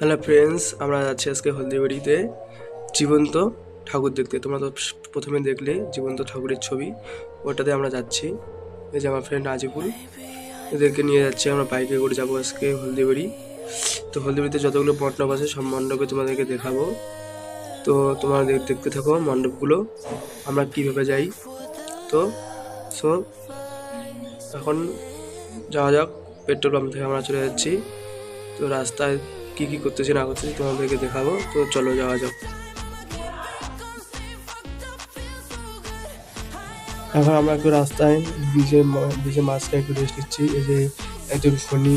Hello friends, আমরা যাচ্ছি আজকে হলদিবাড়িতে জীবন্ত ঠাকুর দেখতে। তোমরা তো প্রথমে দেখলে জীবন্ত ঠাকুরের ছবি, ওটাতে আমরা যাচ্ছি। এই যে আমার ফ্রেন্ড আজিকুল এদেরকে নিয়ে যাচ্ছি, আমরা বাইকে করে যাব আজকে হলদিবাড়ি। তো হলদিবাড়িতে যতগুলো মণ্ডপ আছে, সব মণ্ডপে তোমাদেরকে দেখাবো। তো তোমরা দেখতে থাকো মণ্ডপগুলো, আমরা কীভাবে যাই। তো সো এখন যাওয়া যাক পেট্রোল পাম্প থেকে আমরা চলে যাচ্ছি। তো রাস্তায় কি কি করতেছি, না করতেছি তোমাদেরকে দেখাবো। তো চলো যাওয়া যাক। এখন আমরা একটু রাস্তায় ব্রিজের ব্রিজের মাঝখানে একটু রেস্ট নিচ্ছি। এই যে একজন খনি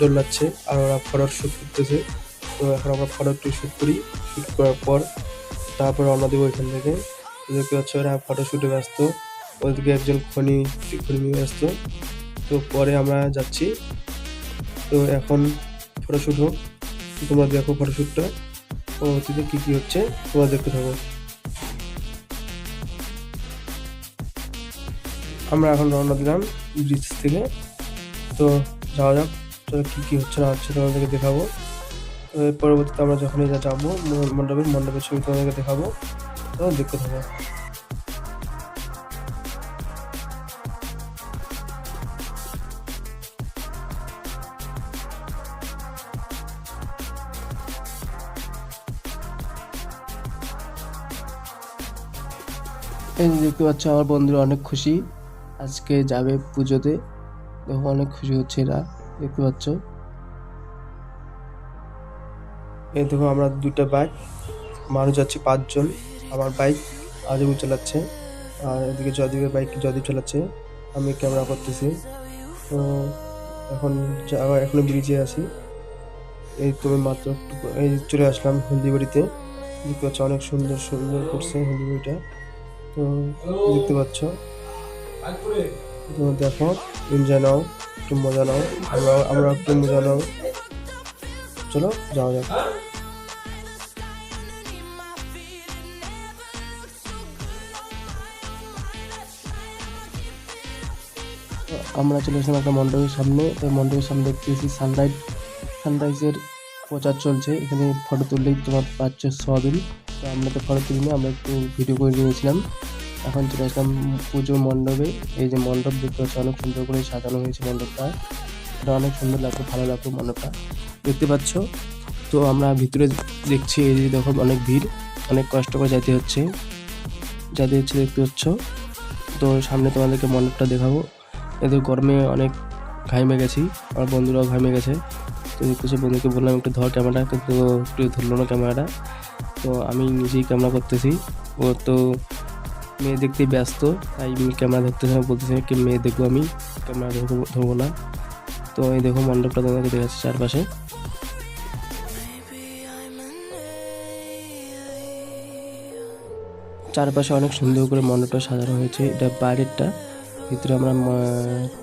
দোলাচ্ছে আর ওরা ফটো শ্যুট করতেছে। তো এখন আমরা ফটো একটু শ্যুট করি। শ্যুট করার পর তারপর রওনা দেবো এখান থেকে। দেখতে পাচ্ছ ওরা ফটো শ্যুটে ব্যস্ত। ওদেরকে একজন খনি খনি ব্যস্ত। তো পরে আমরা যাচ্ছি। তো এখন ফটোশ্যুট হোক। তোমরা দেখো ফটোশ্যুটটা পরবর্তীতে কী কী হচ্ছে তোমরা দেখতে থাকো। আমরা এখন রওনা দিলাম ব্রিজ থেকে। তো যাওয়া যাক তো কী কী হচ্ছে না হচ্ছে তোমাদেরকে দেখাবো। পরবর্তীতে আমরা যখনই যা যাব ম- মণ্ডপে মণ্ডপের ছবি তোমাদেরকে দেখাবো। তো দেখতে থাকো। এই দেখতে পাচ্ছ, আমার বন্ধুরা অনেক খুশি। আজকে যাবে পুজোতে। দেখো, অনেক খুশি হচ্ছে এরা। দেখতে পাচ্ছ। এই দেখো, আমরা দুটো বাইক। মানুষ যাচ্ছে পাঁচজন। আমার বাইক আজবু চালাচ্ছে। আর এদিকে যদীপের বাইক যদীপ চালাচ্ছে। আমি ক্যামেরা করতেছি। তো এখন এখনও ব্রিজে আছি। এই তুমি মাত্র এই চলে আসলাম হলদিবাড়িতে। দেখতে পাচ্ছ, অনেক সুন্দর সুন্দর করছে হলদিবাড়িটা। দেখতে পাচ্ছ। তো দেখো এনজয় নাও একটু মজা নাও। আমরা আমরা একটু মজা নাও। চলো, যাওয়া যাক। আমরা চলে এসেছিলাম একটা মণ্ডপের সামনে। তো মণ্ডপের সামনে দেখতেছি সানরাইজ সানরাইজের প্রচার চলছে। এখানে ফটো তুললেই তোমার পাচ্ছ সোয়াবিন। তো আমরা তো ফটো তুলিনি, আমরা একটু ভিডিও করে নিয়েছিলাম। এখন চলে আসলাম পুজো মণ্ডপে। এই যে মণ্ডপ দেখতে পাচ্ছি, অনেক সুন্দর করে সাজানো হয়েছে মণ্ডপটা। এটা অনেক সুন্দর লাগবে ভালো লাগবে মণ্ডপটা। দেখতে পাচ্ছ? তো আমরা ভিতরে দেখছি, এই যে দেখো অনেক ভিড়, অনেক কষ্ট করে যেতে হচ্ছে। যাতে হচ্ছে দেখতে পাচ্ছ? তো সামনে তোমাদেরকে মণ্ডপটা দেখাবো। এদের গরমে অনেক ঘাইমে গেছি, আমার বন্ধুরাও ঘাইমে গেছে। তো দেখতেছি বন্ধুকে বললাম, একটু ধর ক্যামেরা কিন্তু একটু ধরলো না ক্যামেরাটা। তো আমি নিজেই ক্যামেরা করতেছি। ও তো মেয়ে দেখতে ব্যস্ত, তাই ক্যামেরা ধরতেছি না বলতেছি কি, মেয়ে দেখব আমি, ক্যামেরা ধরবো না। তো এই দেখো মণ্ডপটা তোমাকে দেখাচ্ছি চারপাশে। চারপাশে অনেক সুন্দর করে মণ্ডপটা সাজানো হয়েছে, এটা বাইরেরটা, ভিতরে আমরা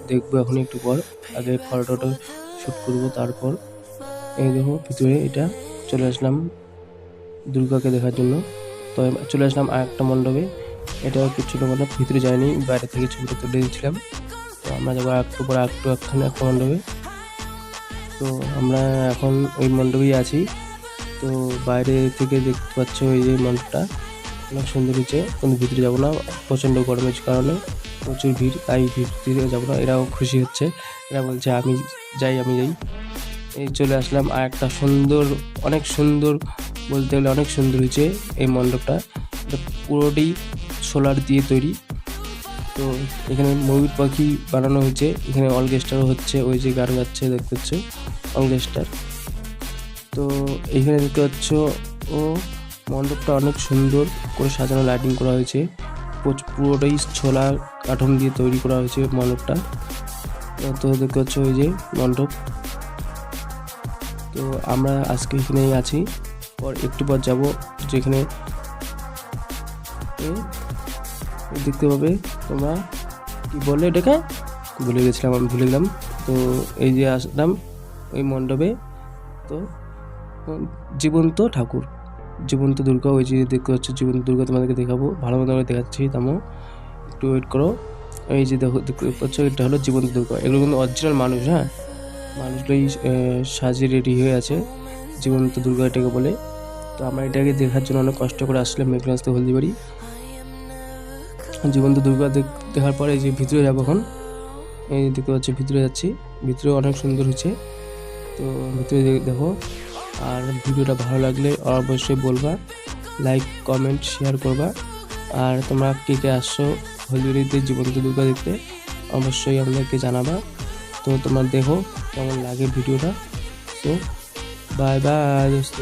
দেখব এখন একটু পর, আগে ফটোটা শ্যুট করব তারপর। এই দেখো ভিতরে এটা, চলে আসলাম দুর্গাকে দেখার জন্য। তো চলে আসলাম আর একটা মণ্ডপে এটা ছোটো মণ্ডপ ভিতরে যায়নি, বাইরে থেকে ছবিটা তুলে দিয়েছিলাম। তো আমরা যাব একটু পরে একটু একখানে একটা মণ্ডপে। তো আমরা এখন ওই মণ্ডপেই আছি। তো বাইরে থেকে দেখতে পাচ্ছ ওই যে মণ্ডপটা, অনেক সুন্দর হয়েছে। কিন্তু ভিতরে যাব না, প্রচণ্ড গরমের কারণে প্রচুর ভিড়, তাই ভিতরে যাব না, এরাও খুশি হচ্ছে। এরা বলছে, আমি যাই আমি যাই। এই চলে আসলাম আর একটা সুন্দর, অনেক সুন্দর বলতে গেলে অনেক সুন্দর হয়েছে এই মণ্ডপটা। এটা পুরোটাই সোলার দিয়ে তৈরি। তো এখানে ময়ূর পাখি বানানো হয়েছে। এখানে অলগেস্টারও হচ্ছে, ওই যে গান গাচ্ছে, দেখতে পাচ্ছ অলগেস্টার তো এখানে দেখতে পাচ্ছ, ও মণ্ডপটা অনেক সুন্দর করে সাজানো লাইটিং করা হয়েছে। পুরোটাই ছোলা কাঠন দিয়ে তৈরি করা হয়েছে মণ্ডপটা। তো দেখতে পাচ্ছ, ওই যে মণ্ডপ। তো আমরা আজকে এখানেই আছি। পর একটু পর যাব, যেখানে দেখতে পাবে তোমরা। কি বলে এটাকে ভুলে গেছিলাম, আমি ভুলে গেলাম। তো এই যে আসলাম ওই মণ্ডপে, তো জীবন্ত ঠাকুর। জীবন্ত দুর্গা, ওই যে দেখতে পাচ্ছ, জীবন্ত দুর্গা তোমাদেরকে দেখাবো। ভালো মতো করে দেখাচ্ছি, তামো। একটু ওয়েট করো। এই যে দেখো, দেখতে পাচ্ছ, এটা হলো জীবন্ত দুর্গা। এগুলো কিন্তু অরিজিনাল মানুষ হ্যাঁ? মানুষগুলোই সাজিয়ে রেডি হয়ে আছে জীবন্ত দুর্গা এটাকে বলে। তো আমরা এটাকে দেখার জন্য অনেক কষ্ট করে আসলাম থেকে হলদিবাড়ি। জীবন্ত দুর্গা দেখার পরে এই যে ভিতরে যাব এখন। এই দেখতে পাচ্ছি ভিতরে যাচ্ছি। ভিতরে অনেক সুন্দর হয়েছে। তো ভিতরে দেখো। আর ভিডিওটা ভালো লাগলে অবশ্যই বলবা। লাইক কমেন্ট শেয়ার করবা। আর তোমরা কে কে আসছো হলদিবাড়িতে জীবন্ত দুর্গা দেখতে, অবশ্যই আমাদেরকে জানাবা। তো তোমার দেখো কেমন লাগে ভিডিওটা। তো বাই বাই দোস্ত।